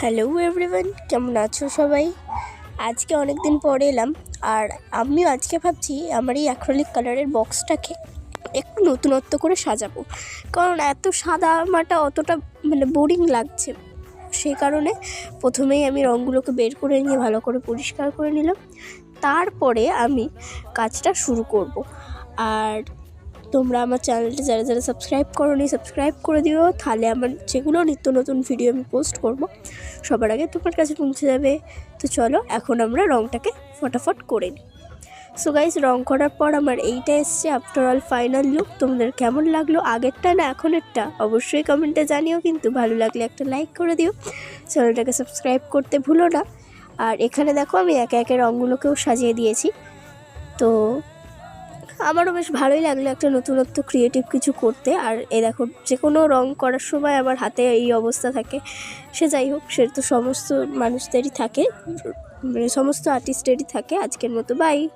Hello everyone, কেমন আছো সবাই? আজকে অনেক দিন পরে এলাম, আর আমিও আজকে ভাবছি আমার এই অ্যাক্রোলিক কালারের বক্সটাকে একটু নতুনত্ব করে সাজাবো। কারণ এত সাদা মাটা অতটা মানে বোরিং লাগছে। সেই কারণে প্রথমেই আমি রঙগুলোকে বের করে নিয়ে ভালো করে পরিষ্কার করে নিলাম। তারপরে আমি কাজটা শুরু করব। আর তোমরা আমার চ্যানেলটা যারা যারা সাবস্ক্রাইব করোনি সাবস্ক্রাইব করে দিও। তাহলে আমার যেগুলো নিত্য নতুন ভিডিও আমি পোস্ট করব, সবার আগে তোমার কাছে পৌঁছে যাবে। তো চলো, এখন আমরা রঙটাকে ফটাফট করে নিই। সো গাইস রং করার পর আমার এইটা এসছে আফটার অল ফাইনাল লুক তোমাদের কেমন লাগল? আগেরটা না এখনেরটা? অবশ্যই কমেন্টে জানিও, কিন্তু ভালো লাগলে একটা লাইক করে দিও। চ্যানেলটাকে সাবস্ক্রাইব করতে ভুলো না। আর এখানে দেখো, আমি একে একে রঙগুলোকেও সাজিয়ে দিয়েছি। তো আমারও বেশ ভালোই লাগল একটা নতুনত্ব ক্রিয়েটিভ কিছু করতে। আর এ দেখো যে কোনো রং করার সময় আমার হাতে এই অবস্থা থাকে। সে যাই হোক, সে তো সমস্ত মানুষদেরই থাকে। মানে সমস্ত আর্টিস্টেরই থাকে। আজকের মতো বাই